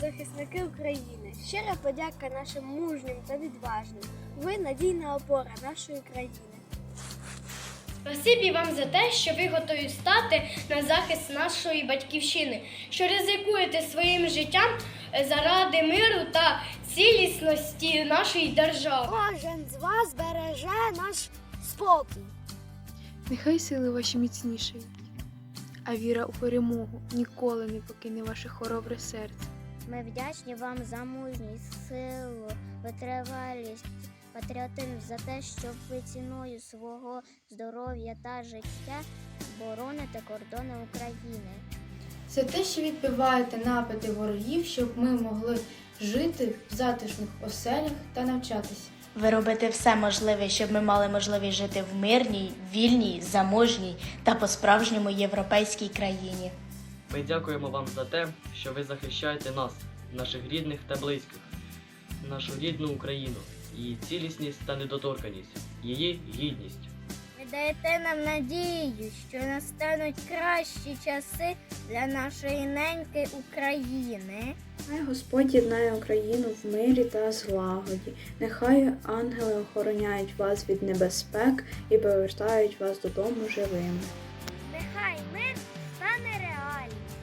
захисники України. Щира подяка нашим мужнім та відважним. Ви надійна опора нашої країни. Спасибі вам за те, що ви готові стати на захист нашої батьківщини, що ризикуєте своїм життям заради миру та цілісності нашої держави. Кожен з вас береже наш спокій. Нехай сили ваші міцнішають, а віра у перемогу ніколи не покине ваше хоробре серце. Ми вдячні вам за мужність, силу, витривалість, патріотизм за те, що ви ціною свого здоров'я та життя бороните кордони України. За те, що відбиваєте напади ворогів, щоб ми могли жити в затишних оселях та навчатися. Ви робите все можливе, щоб ми мали можливість жити в мирній, вільній, заможній та по-справжньому європейській країні. Ми дякуємо вам за те, що ви захищаєте нас, наших рідних та близьких, нашу рідну Україну, її цілісність та недоторканість, її гідність. Дайте нам надію, що настануть кращі часи для нашої неньки України. Хай Господь єднає Україну в мирі та злагоді. Нехай ангели охороняють вас від небезпек і повертають вас додому живими. Нехай мир стане реальним.